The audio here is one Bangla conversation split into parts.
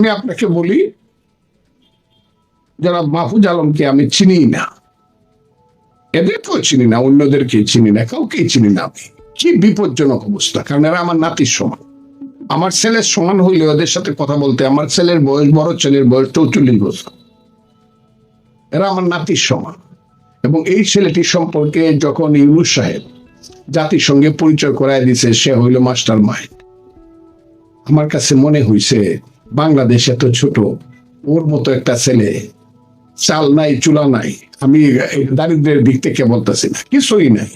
আমি আপনাকে বলি, যারা মাহফুজ আলমকে আমি চিনি না, এদেরকেও চিনি না অন্যদেরকে চিনি না, কাউকেই চিনি না আমি। কি বিপজ্জনক অবস্থা, কারণ এরা আমার নাতির সমান। আমার ছেলের সমান হইলে ওদের সাথে কথা বলতে, আমার ছেলের বয়স, বড় ছেলের বয়স চৌচল্লিশ বছর। এরা আমার নাতির সমান। এবং এই ছেলেটি সম্পর্কে যখন ইউনুস সাহেব জাতির সঙ্গে পরিচয় করায় দিছে, সে হইল মাস্টার মাইন্ড আমার কাছে মনে হইছে বাংলাদেশ এত ছোট, ওর মতো একটা ছেলে, চাল নাই, চুলা নাই, আমি দারিদ্রের দিক থেকে বলতেছি না, কিছুই নাই।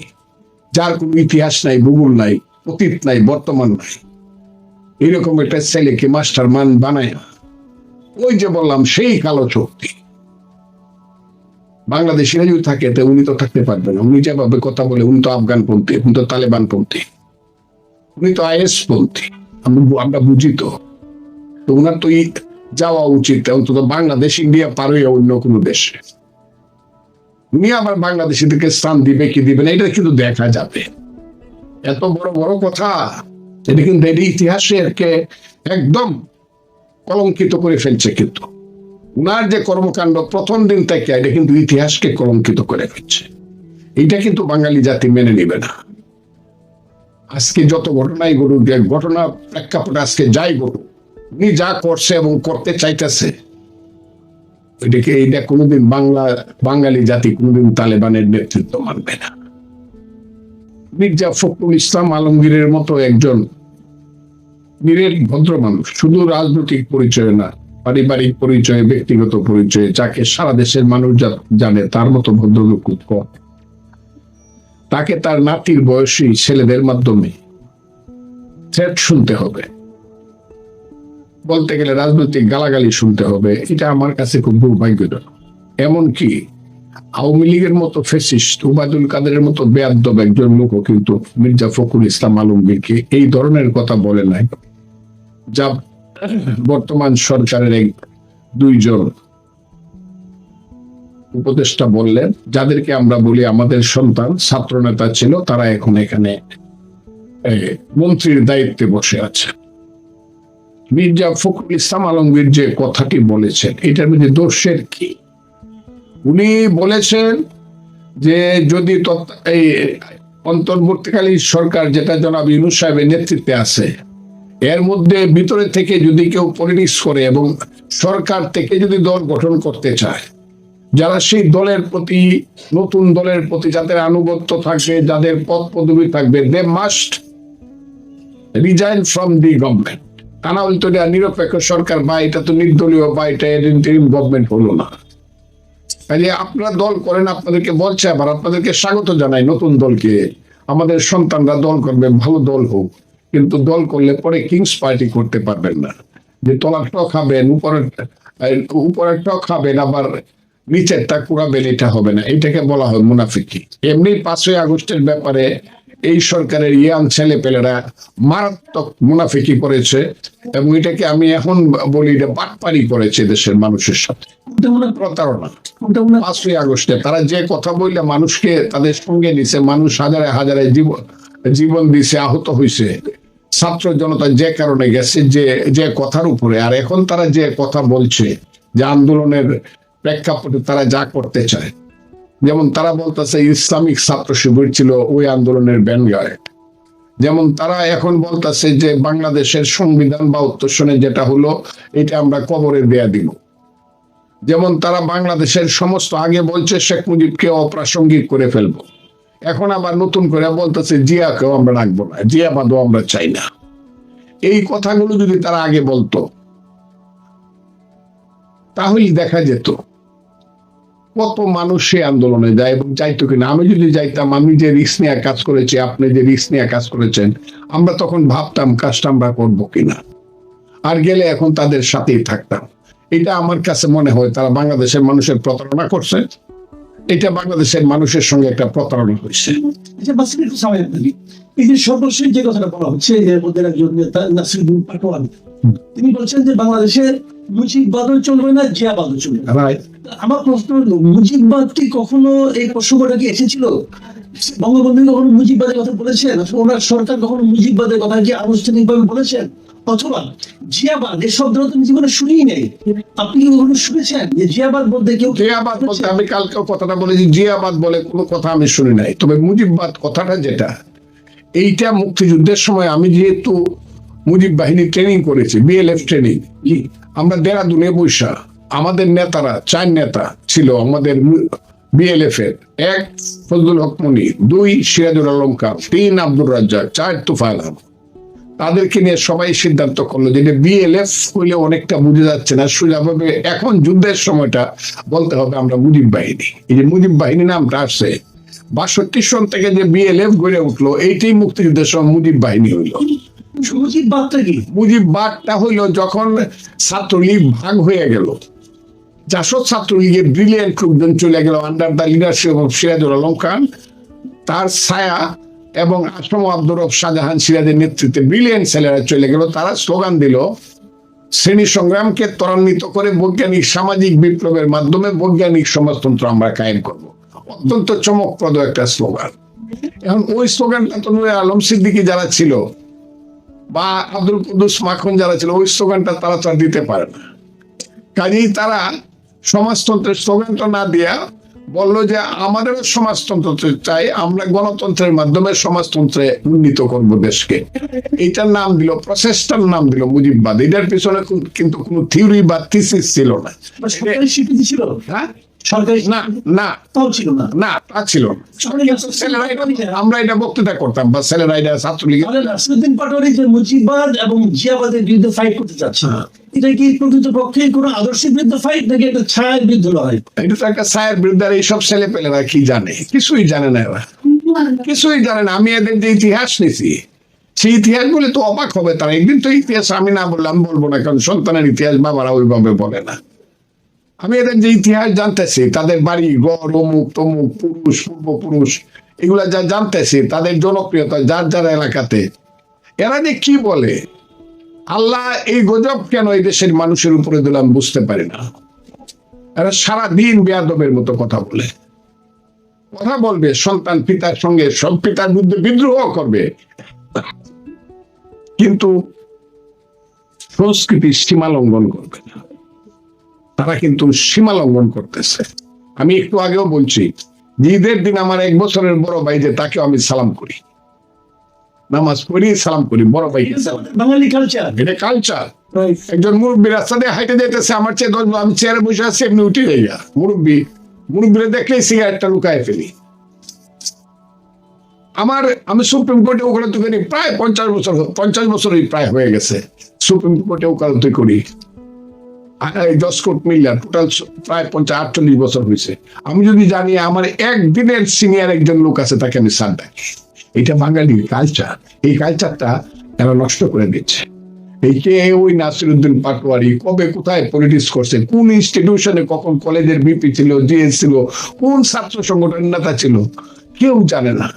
যার কোনো ইতিহাস নাই, ভূগোল নাই, অতীত নাই, বর্তমান নাই। এরকম একটা ছেলেকে মাস্টার মান বানায় ওই যে বললাম, সেই কালো শক্তি বাংলাদেশিরা যদি থাকে, তো উনি তো থাকতে পারবে না। উনি যেভাবে কথা বলে, উনি তো আফগান পন্থী উনি তো তালেবান পন্থী উনি তো আইএস পন্থী আমরা বুঝি তো। যাওয়া উচিত বাংলাদেশ, ইন্ডিয়া পার হয়ে অন্য কোনো দেশে। উনি আবার বাংলাদেশিদেরকে স্থান দিবে কি দিবে না, এটা কিন্তু দেখা যাবে। এত বড় বড় কথা, এটা কিন্তু এটা একদম কলঙ্কিত করে ফেলছে কিন্তু। উনার যে কর্মকাণ্ড প্রথম দিন থেকে, এটা কিন্তু ইতিহাসকে কলঙ্কিত করে ফেলছে। এটা কিন্তু বাঙালি জাতি মেনে নিবে না। আজকে যত ঘটনাই ঘটুক, ঘটনা প্রেক্ষাপটে আজকে যাই ঘটুক উনি যা করছে এবং করতে চাইতেছে এটাকে এইটা কোনোদিন বাংলা, বাঙালি জাতি কোনোদিন তালেবানের নেতৃত্ব মানবে না। মির্জা ফখরুল ইসলাম আলমগীরের মতো একজন নিরেট ভদ্র মানুষ, শুধু রাজনৈতিক পরিচয় না, পারিবারিক পরিচয়, ব্যক্তিগত পরিচয়, যাকে সারা দেশের মানুষ জানে তার মতো ভদ্রলোক খুব তাকে তার নাতির বয়সী ছেলেদের মাধ্যমে থ্রেট শুনতে হবে। বলতে গেলে রাজনৈতিক গালাগালি শুনতে হবে, এটা আমার কাছে খুব দুর্ভাগ্যজনক। এমনকি আওয়ামী লীগের মতো ফেসিস্ট উবায়দুল কাদের মতো বেয়াদ্দব একজন লোকও কিন্তু মির্জা ফখরুল ইসলাম আলমগীরকে এই ধরনের কথা বলে নাই। যা বর্তমান সরকারের এক দুইজন উপদেষ্টা বললেন, যাদেরকে আমরা বলি আমাদের সন্তান ছাত্র নেতা ছিল, তারা এখন এখানে মন্ত্রীর দায়িত্বে বসে আছে। মির্জা ফখরুল ইসলাম আলমগীর যে কথাটি বলেছেন এটার মধ্যে দোষের কি? উনি বলেছেন যে যদি এই অন্তর্বর্তীকালীন সরকার যেটা জনাব ইউনুস সাহেবের নেতৃত্বে আছে, এর মধ্যে ভিতরে থেকে যদি কেউ পলিটিক্স করে এবং সরকার থেকে যদি দল গঠন করতে চায়, যারা সেই দলের প্রতি, নতুন দলের প্রতি যাদের আনুগত্য থাকবে যাদের পদ পদবি থাকবে they must resign from the government তা না হলে তো নিরপেক্ষ সরকার বা এটা তো নির্দলীয় বা এটা গভর্নমেন্ট হলো না। কাজে আপনারা দল করেন, আপনাদেরকে বলছে আবার, আপনাদেরকে স্বাগত জানাই নতুন দলকে। আমাদের সন্তানরা দল করবে, ভালো দল হোক। কিন্তু দল করলে পরে কিংস পার্টি করতে পারবেন না। যে তলারটাও খাবেন, উপরের উপরেরটাও খাবেন, আবার নিচেরটা কুড়াবেন, এটা হবে না। এটাকে বলা হয় মুনাফিকি। এমনি পাঁচই আগস্টের ব্যাপারে এই সরকারের ইয়াং ছেলে পেলেরা মারাত্মক মুনাফিকি করেছে এবং এটাকে আমি এখন বলি এটা বাটপারি করেছে দেশের মানুষের সাথে। প্রতারণা। পাঁচই আগস্টে তারা যে কথা বললে মানুষকে তাদের সঙ্গে নিছে মানুষ হাজারে হাজারে জীবন জীবন দিছে আহত হয়েছে ছাত্র জনতা যে কারণে গেছে যে যে কথার উপরে। আর এখন তারা যে কথা বলছে যে আন্দোলনের প্রেক্ষাপটে তারা যা করতে চায়। যেমন তারা বলতেছে, ইসলামিক ছাত্র শিবির ছিল ওই আন্দোলনের ব্যানগার্ড যেমন তারা এখন বলতেছে যে, বাংলাদেশের সংবিধান বা উত্তরসনে যেটা হলো, এটা আমরা কবরে দেয়া দিব। যেমন তারা বাংলাদেশের সমস্ত আগে বলছে, শেখ মুজিবকে অপ্রাসঙ্গিক করে ফেলব। এখন আবার নতুন করে বলতেছে, জিয়াকেও আমরা রাখব না জিয়া জিয়াবাদও আমরা চাই না। এই কথাগুলো যদি তারা আগে বলতো তাহলে দেখা যেত। কত মানুষ সে আন্দোলনে যায় এবং যাইতো কিনা? আমি যদি যাইতাম আমি যে রিস্ক নিয়ে কাজ করেছি আপনি যে রিস্ক নিয়ে কাজ করেছেন আমরা তখন ভাবতাম কাজটা আমরা করব কিনা? আর গেলে এখন তাদের সাথেই থাকতাম। এটা আমার কাছে মনে হয় তারা বাংলাদেশের মানুষের প্রতারণা করছে। এটা বাংলাদেশের মানুষের সঙ্গে একটা প্রতারণা হয়েছে। আচ্ছা। এই যে সর্বশেষ যে কথাটা বলা হচ্ছে এর মধ্যে একজন নেতা নাসিরুদ্দিন তিনি বলছেন যে বাংলাদেশে মুজিববাদও চলবে না জিয়াবাদও চলবে আমার প্রশ্ন হলো মুজিববাদ কি কখনো এই প্রসঙ্গটা কি এসেছিল? বঙ্গবন্ধু কখনো মুজিববাদের কথা বলেছেন? ওনার সরকার কখনো মুজিববাদের কথা কি আনুষ্ঠানিকভাবে বলেছেন? অথবা জিয়াবাদ এই জীবনে শুনিই নেই। আপনি কি কখনো শুনেছেন যে জিয়াবাদ বলতে কেউ জিয়াবাদ বলতে আমি কালকেও কথাটা বলেছি জিয়াবাদ বলে কোনো কথা আমি শুনি নাই। তবে মুজিববাদ কথাটা যেটা এইটা মুক্তিযুদ্ধের সময় আমি যেহেতু মুজিব বাহিনী ট্রেনিং করেছি বিএলএফ ট্রেনিং আমরা দেরাদুনে বৈশা, আমাদের নেতারা, চার নেতা ছিল আমাদের বিএলএফ এর। এক ফজলুল হক মনি, দুই সিরাজুল আলম খান, তিন আব্দুর রাজ্জাক, চার তুফাইল আহমদ। তাদেরকে নিয়ে সবাই সিদ্ধান্ত করল যে বিএলএফ হইলে অনেকটা বুঝে যাচ্ছে না সোজাভাবে এখন যুদ্ধের সময়টা বলতে হবে আমরা মুজিব বাহিনী। এই যে মুজিব বাহিনী নামটা আসছে, বাষট্টি সন থেকে যে বিএলএফ গড়ে উঠল, এইটাই মুক্তিযুদ্ধের সময় মুজিব বাহিনী হইল। মুজিব বাদটা কি? মুজিব বাদটা হইল যখন ছাত্রলীগ ভাগ হয়ে গেল। জাসদ ছাত্রলীগে ব্রিলিয়েন্ট লোকজন চলে গেল under the leadership of Sirajul Alam Khan. তার ছায়া এবং আসম আব্দুর রব শাহজাহান সিরাজের নেতৃত্বে ব্রিলিয়েন্ট ছেলেরা চলে গেল। তারা স্লোগান দিল, শ্রেণি সংগ্রামকে ত্বরান্বিত করে বৈজ্ঞানিক, সামাজিক বিপ্লবের মাধ্যমে বৈজ্ঞানিক সমাজতন্ত্র আমরা কায়েম করব। অত্যন্ত চমকপ্রদ একটা স্লোগান এখন ওই স্লোগানটা তো নূরে আলম সিদ্দিকী যারা ছিল বা আব্দুল কুদ্দুস মাখন যারা ছিল ওই স্লোগানটা তারা তো দিতে পারে না। কাজেই তারা সমাজতন্ত্রের স্লোগানটা না দিয়া বলল যে আমাদেরও সমাজতন্ত্র চাই আমরা গণতন্ত্রের মাধ্যমে সমাজতন্ত্রে উন্নীত করব দেশকে। এইটার নাম দিল প্রচেষ্টার নাম দিল মুজিববাদ। এটার পিছনে কিন্তু কোনো থিওরি বা থিসিস ছিল না। সরকারি স্বীকৃতি ছিল সরকারি না। না তাও ছিল না। না তা ছিল। না কিন্তু ছেলেরা এটা- আমরা এটা বক্তৃতা করতাম বা ছেলেরা এটা ছাত্রলীগ তাহলে পাটোয়ারি যে মুজিববাদ এবং জিয়াবাদের বিরুদ্ধে ফাইট করতে চাচ্ছে। এটা কি প্রকৃত পক্ষে কোনো আদর্শের বিরুদ্ধে ফাইট নাকি একটা ছায়ের বিরুদ্ধে লড়াই? এটা তো একটা সায়ের বিরুদ্ধে আর এইসব ছেলে পেলেরা কি জানে? কিছুই জানে না এরা। কিছুই জানে না। আমি এদের যে ইতিহাস নিছি সেই ইতিহাস বলে তো অবাক হবে তারা। একদিন তো ইতিহাস আমি না বললাম বলব না কারণ সন্তানের ইতিহাস বাবারা ওইভাবে বলে না। আমি এদের যে ইতিহাস জানতেছি, তাদের বাড়ি গড় অমুক তমুক, পুরুষ, পূর্বপুরুষ, এগুলা যা জানতেছি, তাদের জনপ্রিয়তা যার যার এলাকাতে, এরা যে কি বলে? আল্লাহ এই গজব কেন এই দেশের মানুষের উপরে দিলাম বুঝতে পারি না। এরা সারা দিন বেয়াদবের মতো কথা বলে। কথা বলবে, সন্তান পিতার সঙ্গে, সব পিতার বিরুদ্ধে বিদ্রোহ করবে। কিন্তু সংস্কৃতির সীমা লঙ্ঘন করবে না। তারা কিন্তু সীমা লঙ্ঘন করতেছে। আমি একটু আগেও বলছি ঈদের দিন আমার এক বছরের বড় ভাই যে তাকেও আমি সালাম করি। নামাজ পড়ি সালাম করি বড় সালাম বাঙালি কালচার এটা কালচার একজন মুরব্বী রাস্তা দিয়ে হাইটে যেতেছে আমার চেয়ে দশ আমি চেয়ারে বসে আছি এমনি উঠে যাই। মুরব্বী মুরব্বীরা দেখলেই সিগারেটটা লুকায় ফেলি। আমার আমি সুপ্রিম কোর্টে ওকালতি করি প্রায় পঞ্চাশ বছর পঞ্চাশ বছরই প্রায় হয়ে গেছে। সুপ্রিম কোর্টে ওকালতি করি। দশ কোট মিলিয়ন টোটাল প্রায় পঞ্চাশ, আটচল্লিশ বছর হয়েছে। আমি যদি জানি আমার একদিনের সিনিয়র একজন লোক আছে, তাকে আমি সার ডাকি এটা বাঙালির কালচার এই কালচারটা এরা নষ্ট করে দিচ্ছে এই কে ওই নাসিরুদ্দিন পাটোয়ারি কবে কোথায় পলিটিক্স করছে, কোন ইনস্টিটিউশনে কখন কলেজের বিপি ছিল জিএস ছিল, কোন ছাত্র সংগঠনের নেতা ছিল, কেউ জানে না।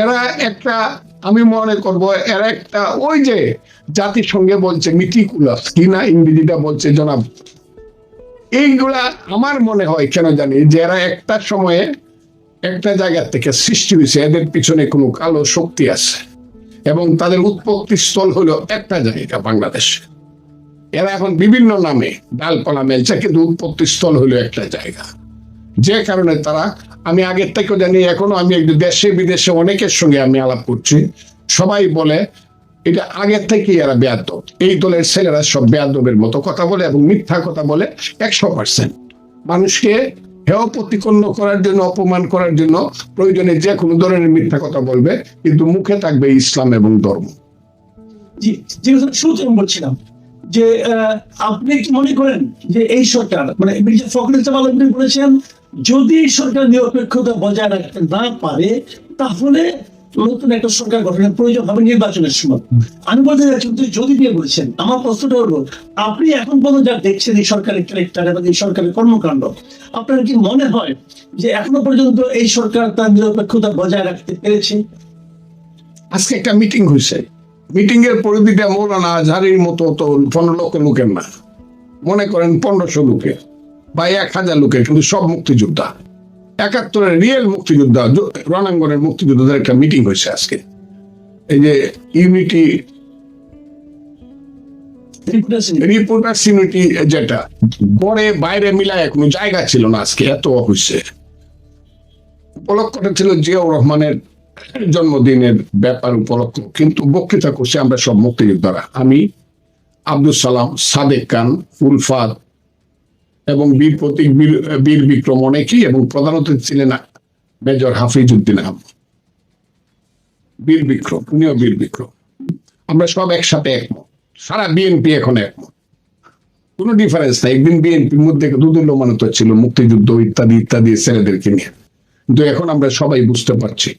এরা একটা আমি মনে করব, এরা একটা ওই যে জাতিসংঘে বলছে মিটিকুলাস কি না ইংরেজিটা বলছে জনাব? এইগুলা আমার মনে হয় কেন জানি যে এরা একটা সময়ে একটা জায়গা থেকে সৃষ্টি হয়েছে, এদের পিছনে কোনো কালো শক্তি আছে। এবং তাদের উৎপত্তি স্থল হলো একটা জায়গা, বাংলাদেশ। এরা এখন বিভিন্ন নামে ডালপালা মেলছে, কিন্তু উৎপত্তি স্থল হলো একটা জায়গা। যে কারণে তারা, আমি আগের থেকেও জানি, এখনও আমি একটু দেশে, বিদেশে অনেকের সঙ্গে আমি আলাপ করছি। সবাই বলে, এটা আগের থেকেই এরা বেয়াদব। এই দলের ছেলেরা সব বেয়াদবের মতো কথা বলে এবং মিথ্যা কথা বলে একশো পার্সেন্ট মানুষকে হেয় প্রতিপন্ন করার জন্য, অপমান করার জন্য প্রয়োজনে যে কোনো ধরনের মিথ্যা কথা বলবে, কিন্তু মুখে থাকবে ইসলাম এবং ধর্ম। শুরুতে আমি বলছিলাম যে আপনি কি মনে করেন যে এই সরকার মানে মির্জা ফখরুল ইসলাম বলেছেন যদি সরকার নিরপেক্ষতা বজায় রাখতে না পারে, তাহলে নতুন একটা সরকার গঠনের প্রয়োজন হবে নির্বাচনের সময়। আমি বলতে চাচ্ছি কিন্তু যদি দিয়ে বলেছেন, আমার প্রশ্নটা হলো, আপনি এখন পর্যন্ত যা দেখছেন এই সরকারের ক্যারেক্টার এবং এই সরকারের কর্মকাণ্ড, আপনার কি মনে হয় যে এখনও পর্যন্ত এই সরকার তার নিরপেক্ষতা বজায় রাখতে পেরেছে? আজকে একটা মিটিং হয়েছে। মিটিং এর পরিধিটা মৌলানা আজহারির মতো তো পনেরো লক্ষ লোকের না। মনে করেন পনেরোশো লোকের। বা এক হাজার লোকের, কিন্তু সব মুক্তিযোদ্ধা। একাত্তরের রিয়েল মুক্তিযোদ্ধা রণাঙ্গনের মুক্তিযোদ্ধাদের একটা মিটিং হয়েছে আজকে। এই যে ইউনিটি যেটা গড়ে বাইরে মিলায় কোনো জায়গা ছিল না আজকে, এত হয়েছে উপলক্ষটা ছিল জিয়াউর রহমানের জন্মদিনের ব্যাপার উপলক্ষ, কিন্তু বক্তৃতা করছে আমরা সব মুক্তিযোদ্ধারা। আমি আব্দুল সালাম, সাদেক খান উলফাত এবং বীর প্রতীক বীর বীর বিক্রম অনেকেই এবং প্রধান অতিথি ছিলেন মেজর হাফিজ উদ্দিন আহমদ। বীর বিক্রম, উনিও বীর বিক্রম। আমরা সব একসাথে একমত। সারা বিএনপি এখন একমত। কোনো ডিফারেন্স নাই। একদিন বিএনপির মধ্যে দুদুল্য মানত ছিল, মুক্তিযুদ্ধ ইত্যাদি ইত্যাদি ছেলেদেরকে নিয়ে। কিন্তু এখন আমরা সবাই বুঝতে পারছি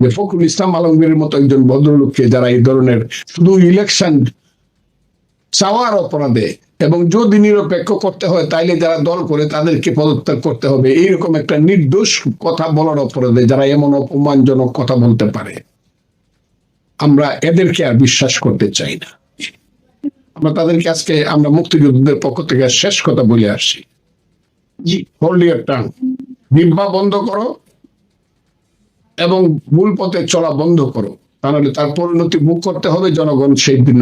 যে ফখরুল ইসলাম আলমগীরের মতো একজন ভদ্রলোককে যারা এই ধরনের শুধু ইলেকশন চাওয়ার অপরাধে এবং যদি নিরপেক্ষ করতে হয়, তাইলে যারা দল করে তাদেরকে পদত্যাগ করতে হবে। এইরকম একটা নির্দোষ কথা বলার অপরাধে যারা এমন অপমানজনক কথা বলতে পারে, আমরা এদেরকে আর বিশ্বাস করতে চাই না। আমরা তাদেরকে আজকে, আমরা মুক্তিযোদ্ধাদের পক্ষ থেকে শেষ কথা বলে আসছি। জি হোল্ড বন্ধ করো এবং মূল পথে চলা বন্ধ করো। তাহলে তার পরিণতি মুখ করতে হবে। জনগণ সেই দিন